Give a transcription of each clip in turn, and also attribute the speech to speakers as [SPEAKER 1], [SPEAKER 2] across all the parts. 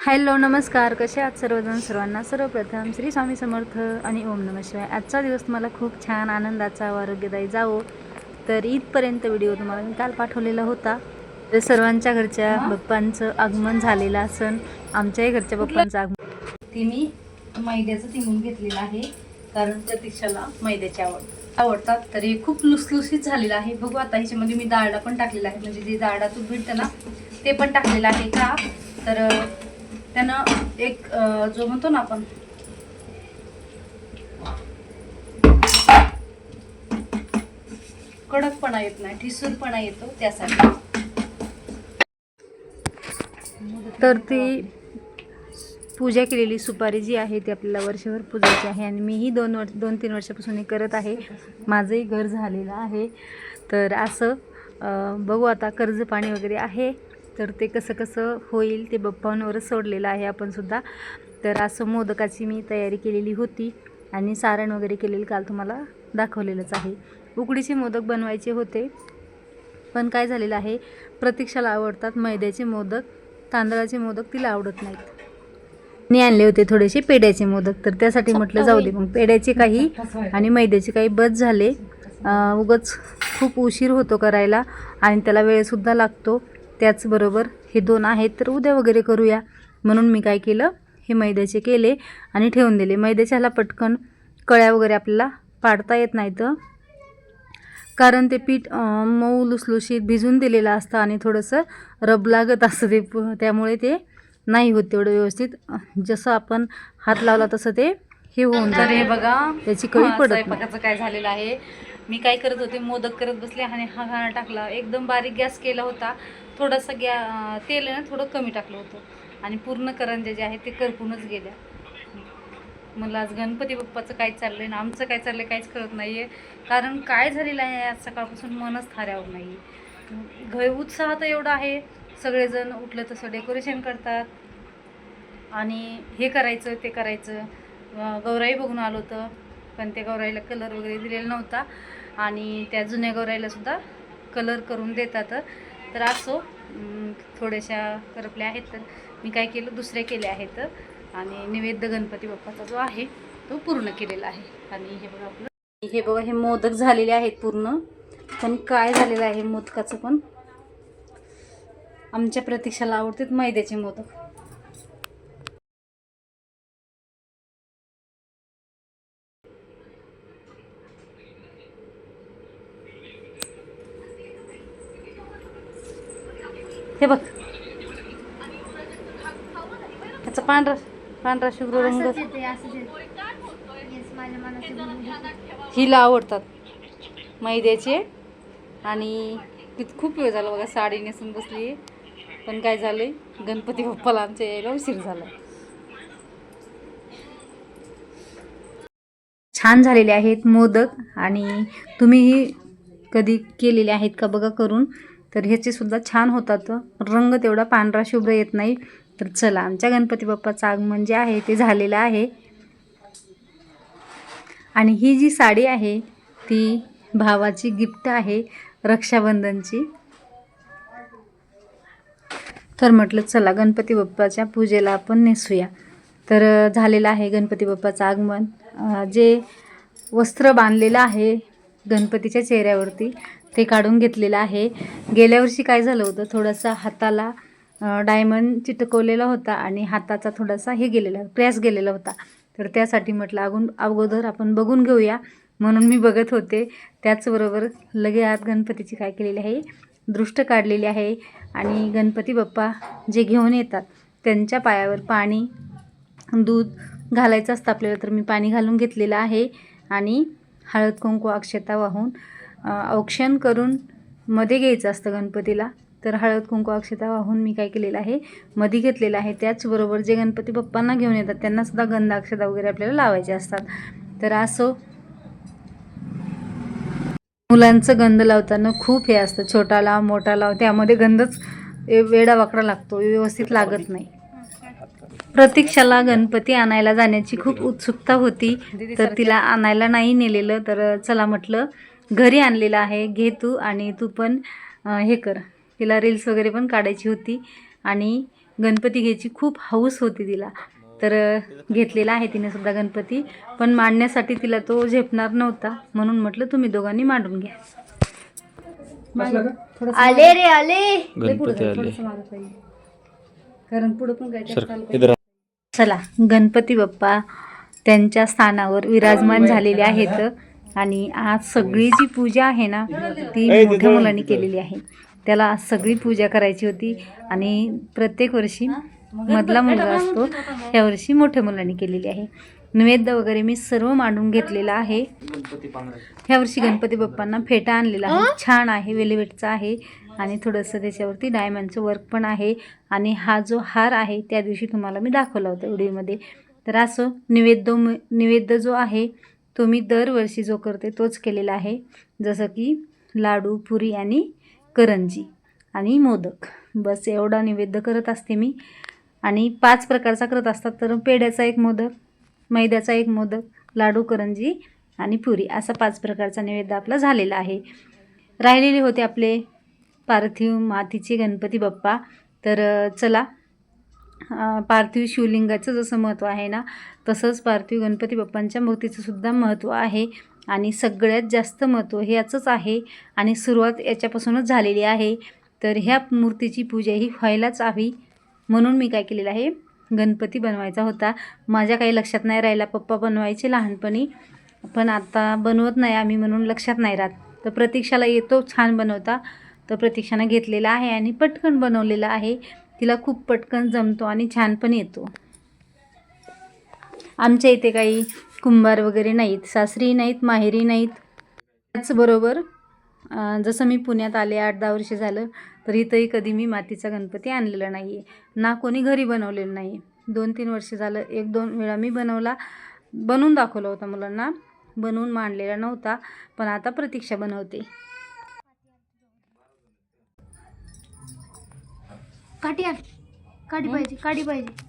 [SPEAKER 1] Hello नमस्कार. कसे आहात सर्वजण? सर्वांना सर्वप्रथम श्री स्वामी समर्थ आणि ओम नम शिवाय. आजचा दिवस मला खूप छान आनंदाचा व आरोग्यदायी जावो. तर ईदपर्यंत व्हिडिओ तुम्हाला मी काल पाठवलेला होता. तर सर्वांच्या घरच्या बाप्पांचं आगमन झालेलं असन. आमच्याही घरच्या बाप्पांचं आगमन. ती मी मैद्याचं तिमून घेतलेलं आहे. कारण प्रतीक्षाला मैद्याची आवड. आवडतात. तर हे खूप लुसलुसीत झालेलं आहे. बघू आता ह्याच्यामध्ये मी डाळडा पण टाकलेला आहे. म्हणजे जे डाळडा तूप भेटतं ना ते पण टाकलेलं आहे का? तर त्यानं एक जो म्हणतो ना आपण. कडकपणा येत नाही ठिसूरपणा येतो त्यासाठी. तर ती पूजा केलेली सुपारी जी आहे ती आपल्याला वर्षभर पूजायची आहे आणि मीही दोन वर्ष दोन तीन वर्षापासून हे करत आहे. माझंही घर झालेलं आहे. तर असं बघू आता कर्ज पाणी वगैरे आहे. तर ते कसं कसं होईल ते बप्पांवरच सोडलेलं आहे आपण सुद्धा. तर असं मोदकाची मी तयारी केलेली होती आणि सारण वगैरे केलेलं काल तुम्हाला दाखवलेलंच आहे. उकडीचे मोदक बनवायचे होते. पण काय झालेलं आहे प्रतीक्षाला आवडतात मैद्याचे मोदक तांदळाचे मोदक तिला आवडत नाहीत. मी आणले होते थोडेसे पेड्याचे मोदक तर त्यासाठी म्हटलं जाऊ दे मग पेड्याचे काही आणि मैद्याचे काही बस झाले. उगाच खूप उशीर होतो करायला आणि त्याला वेळसुद्धा लागतो. त्याचबरोबर हे दोन आहेत तर उद्या वगैरे करूया. म्हणून मी काय केलं हे मैद्याचे केले आणि ठेवून दिले. मैद्याच्या ह्याला पटकन कळ्या वगैरे आपल्याला पाडता येत नाहीत. कारण ते पीठ मऊ लुसलुशीत भिजून दिलेलं असतं आणि थोडंसं रब लागत असतं ते प- त्यामुळे ते नाही होत तेवढं व्यवस्थित. जसं आपण हात लावला तसं ते हे होऊन
[SPEAKER 2] तर हे बघा.
[SPEAKER 1] त्याची कळी पडत नाही.
[SPEAKER 2] काय झालेलं आहे? मी काय करत होते मोदक करत बसले आणि हा घाणा टाकला. एकदम बारीक गॅस केला होता. थोडासा गॅ तेल आहे ना थोडं कमी टाकलं होतं. आणि पूर्ण करंज्या जे आहेत ते करपूनच गेल्या. मला आज गणपती बाप्पाचं काय चाललंय ना आमचं काय चाललंय काहीच कळत नाहीये. कारण काय झालेलं आहे आज सकाळपासून मनच थाऱ्यावर नाही घ उत्साह तर एवढा आहे. सगळेजण उठलं तसं डेकोरेशन करतात. आणि हे करायचं ते करायचं. गौराई बघून आलो होतं पण त्या गौराईला कलर वगैरे दिलेला नव्हता. आणि त्या जुन्या गौराईला सुद्धा कलर करून देतात. तर असो थोड्याशा करपल्या आहेत. तर मी काय केलं दुसऱ्या केल्या आहेत. आणि नैवेद्य गणपती बाप्पाचा जो आहे तो पूर्ण केलेला आहे. आणि हे बघा आपलं. हे बघा हे मोदक झालेले आहेत पूर्ण. पण काय झालेलं आहे मोदकाचं पण? आमच्या प्रतीक्षाला आवडतात मैद्याचे मोदक. हे बघ. ह्याचा पांढरा पांढरा शुभ्र रंग. हिला आवडतात मैद्याचे. आणि तिथं खूप वेळ झाला बघा साडी नेसून बसली. पण काय झालंय? गणपती बाप्पाला आमच्या यायला उशीर झाला.
[SPEAKER 1] छान झालेले आहेत मोदक. आणि तुम्हीही कधी केलेले आहेत का बघा करून? तर ह्याचे सुद्धा छान होतात. रंग तेवढा पांढरा शुभ्र येत नाही. तर चला आमच्या गणपती बाप्पाचं आगमन जे आहे ते झालेलं आहे. आणि ही जी साडी आहे ती भावाची गिफ्ट आहे रक्षाबंधनची. तर म्हटलं चला गणपती बाप्पाच्या पूजेला आपण नेसूया. तर झालेलं आहे गणपती बाप्पाचं आगमन. जे वस्त्र बांधलेलं आहे गणपतीच्या चेहऱ्यावरती ते काढून घेतलेलं आहे. गेल्या वर्षी काय झालं होतं थोडासा हाताला डायमंड चिटकवलेला होता आणि हाताचा थोडासा हे गेलेला प्रेस गेलेला होता. तर त्यासाठी म्हटलं अगून अगोदर आपण बघून घेऊया. म्हणून मी बघत होते. त्याचबरोबर लगे आत गणपतीची काय केलेली आहे दृष्ट काढलेली आहे आणि गणपती बाप्पा जे घेऊन येतात त्यांच्या पायावर पाणी दूध घालायचं असतं आपल्याला तर मी पाणी घालून घेतलेलं आहे. आणि हळद कुंकू अक्षता वाहून औक्षण करून मध्ये घ्यायचं असतं गणपतीला. तर हळद कुंकू अक्षता वाहून मी काय केलेलं आहे? मध्ये घेतलेलं आहे. त्याचबरोबर जे गणपती बाप्पांना घेऊन येतात त्यांनासुद्धा गंध अक्षता वगैरे आपल्याला लावायचे असतात. तर असो. मुलांचं गंध लावताना खूप हे असतं. छोटा लाव मोठा लाव त्यामध्ये गंधच वेडा वाकडा लागतो. व्यवस्थित लागत नाही. प्रतीक्षाला गणपती आणायला जाण्याची खूप उत्सुकता होती. तर तिला आणायला नाही नेलेलं. तर चला म्हटलं घरी आणलेलं आहे. घे तू आणि तू पण हे कर. तिला रील्स वगैरे पण काढायची होती आणि गणपती घ्यायची खूप हौस होती तिला. तर घेतलेला आहे तिने सुद्धा गणपती. पण मांडण्यासाठी तिला तो झेपणार नव्हता. म्हणून म्हटलं तुम्ही दोघांनी मांडून घ्या.
[SPEAKER 3] आले रे आले.
[SPEAKER 1] कारण पुढं पण काय चला गणपती बाप्पा त्यांच्या स्थानावर विराजमान झालेले आहेत. आणि आज सगळी जी पूजा आहे ना ती मोठ्या मुलांनी केलेली आहे. त्याला आज सगळी पूजा करायची होती आणि प्रत्येक वर्षी मधला मुलगा असतो ह्या वर्षी मोठ्या मुलांनी केलेली आहे. नैवेद्य वगैरे मी सर्व मांडून घेतलेला आहे. ह्या वर्षी गणपती बाप्पांना फेटा आणलेला आहे. छान आहे वेलीवेटचा आहे आणि थोडंसं त्याच्यावरती डायमंडचं वर्क पण आहे. आणि हा जो हार आहे त्या दिवशी तुम्हाला मी दाखवला होता व्हिडिओमध्ये. तर असं निवेद्य निवेद्य जो आहे तो मी दरवर्षी जो करते तोच केलेला आहे. जसं की लाडू पुरी आणि करंजी आणि मोदक. बस एवढा निवेद्य करत असते मी. आणि पाच प्रकारचा करत असतात. तर पेढ्याचा एक मोदक मैद्याचा एक मोदक लाडू करंजी आणि पुरी असा पाच प्रकारचा नैवेद्य आपला झालेला आहे. राहिलेले होते आपले पार्थिव मातीचे गणपती बाप्पा. तर चला पार्थिव शिवलिंगाचं जसं महत्त्व आहे ना तसंच पार्थिव गणपती बाप्पांच्या मूर्तीचं सुद्धा महत्त्व आहे. आणि सगळ्यात जास्त महत्त्व हे याचंच आहे आणि सुरुवात याच्यापासूनच झालेली आहे. तर ह्या मूर्तीची पूजा ही व्हायलाच हवी. म्हणून मी काय केलेलं आहे गणपती बनवायचा होता. माझ्या काही लक्षात नाही राहिला पप्पा बनवायचे लहानपणी. पण आता बनवत नाही आम्ही म्हणून लक्षात नाही राहत. तर प्रतीक्षाला येतो छान बनवता. तर प्रतीक्षानं घेतलेला आहे आणि पटकन बनवलेला आहे. तिला खूप पटकन जमतो आणि छान पण येतो. आमच्या इथे काही कुंभार वगैरे नाहीत सासरी नाहीत माहेरी नाहीत. त्याचबरोबर जसं मी पुण्यात आले आठ दहा वर्ष झालं तर इथंही कधी मी मातीचा गणपती आणलेला नाही आहे ना कोणी घरी बनवलेलं नाही दोन तीन वर्ष झालं एक दोन वेळा मी बनवला बनवून दाखवला होता मुलांना. बनवून मांडलेला नव्हता पण आता प्रतीक्षा बनवते.
[SPEAKER 3] काठी आण. काठी पाहिजे काठी पाहिजे.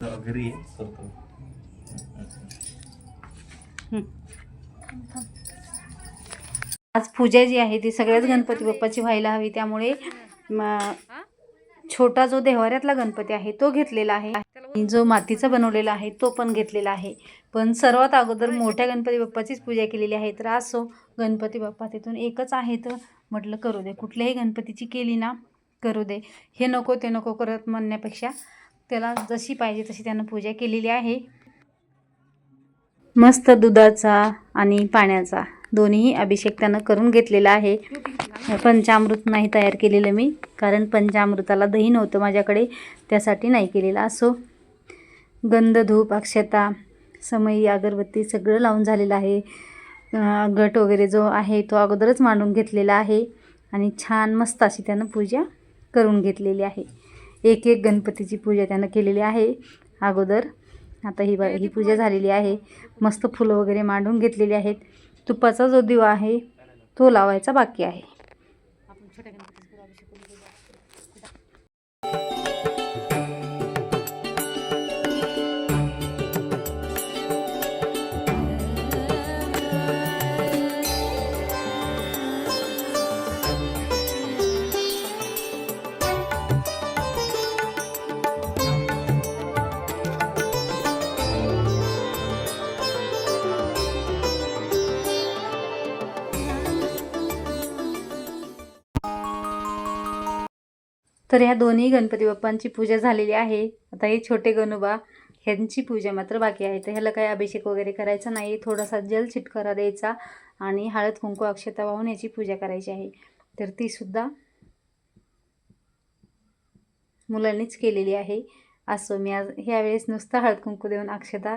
[SPEAKER 4] घरी करतो.
[SPEAKER 1] आज पूजा जी आहे ती सगळ्याच गणपती बाप्पाची व्हायला हवी त्यामुळे म, छोटा जो देवाऱ्यातला गणपती आहे तो घेतलेला आहे. आणि जो मातीचा बनवलेला आहे तो पण घेतलेला आहे. पण सर्वात अगोदर मोठ्या गणपती बाप्पाचीच पूजा केलेली आहे. तर असो गणपती बाप्पा तिथून एकच आहे तर म्हटलं करू दे. कुठल्याही गणपतीची केली ना करू दे. हे नको ते नको करत म्हणण्यापेक्षा त्याला जशी पाहिजे तशी त्यानं पूजा केलेली आहे. मस्त दुधाचा आणि पाण्याचा दोन्ही अभिषेक त्यानं करून घेतलेला आहे. पंचामृत नाही तयार केलेलं मी कारण पंचामृताला दही नव्हतं माझ्याकडे त्यासाठी नाही केलेलं. असो. गंध धूप अक्षता समई अगरबत्ती सगळं लावून झालेलं आहे. गट वगैरे जो आहे तो अगोदरच मांडून घेतलेला आहे. आणि छान मस्त अशी त्यानं पूजा करून घेतलेली आहे. एक एक गणपतीची पूजा त्यानं केलेली आहे. अगोदर आता ही बा ही पूजा झालेली आहे. मस्त फुलं वगैरे मांडून घेतलेली आहेत. तुपाचा जो दिवा आहे तो लावायचा बाकी आहे. तर ह्या दोन्ही गणपती बाप्पांची पूजा झालेली आहे. आता हे छोटे गणोबा ह्यांची पूजा मात्र बाकी आहे. तर ह्याला काही अभिषेक वगैरे करायचा नाही. थोडासा जल छिटकारा द्यायचा आणि हळद कुंकू अक्षता वाहून याची पूजा करायची आहे. तर ती सुद्धा मुलांनीच केलेली आहे. असं मी आज ह्यावेळेस नुसतं हळद कुंकू देऊन अक्षता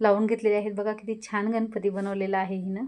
[SPEAKER 1] लावून घेतलेली आहेत. बघा किती छान गणपती बनवलेला आहे हिनं.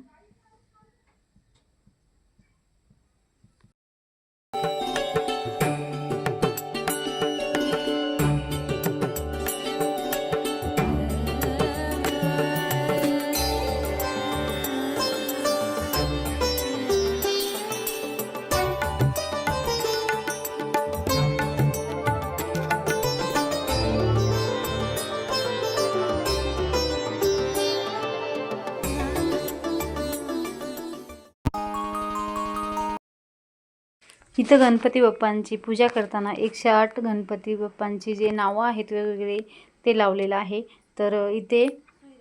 [SPEAKER 1] इथं गणपती बाप्पांची पूजा करताना एकशे आठ गणपती बाप्पांची जे नावं आहेत वेगवेगळे ते लावलेलं आहे. तर इथे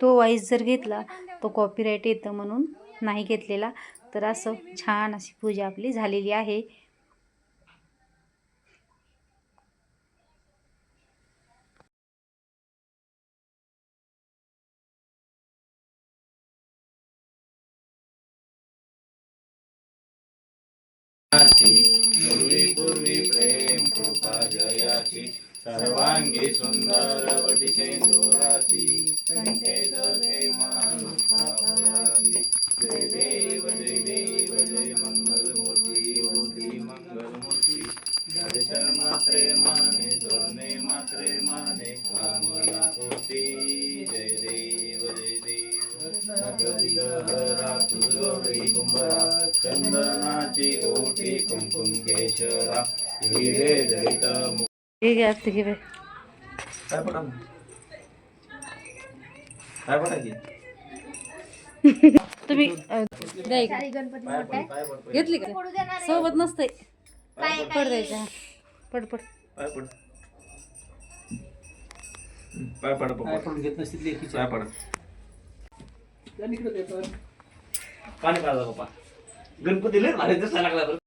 [SPEAKER 1] तो वाईस जर घेतला तो कॉपीराईट येतं म्हणून नाही घेतलेला. तर असं छान अशी पूजा आपली झालेली आहे.
[SPEAKER 4] पूर्वी पूर्वी प्रेम कृपा जयाची. सर्वांगी सुंदर वटी सेंदुराची कंठे जगे मारुती जय देव जय देव जय मंगलमूर्ती. केशरा हिरे जैत
[SPEAKER 1] हे घ्या ते घे बाई.
[SPEAKER 4] काय पडा काय पडा की?
[SPEAKER 1] तुम्ही द्या इकडे.
[SPEAKER 3] गणपती मोठा आहे.
[SPEAKER 2] घेतली का
[SPEAKER 3] पडू देणार आहे.
[SPEAKER 2] सोबत नसतंय.
[SPEAKER 3] काय
[SPEAKER 2] पड द्यायचा पड पड.
[SPEAKER 4] पाय पड? पाय पड
[SPEAKER 5] पडून घेत नसतील
[SPEAKER 4] पाय पड?
[SPEAKER 5] इकडे पेपर
[SPEAKER 4] पाणी. काढा पप्पा. गणपती लय भारी दिसायला लागला बरं.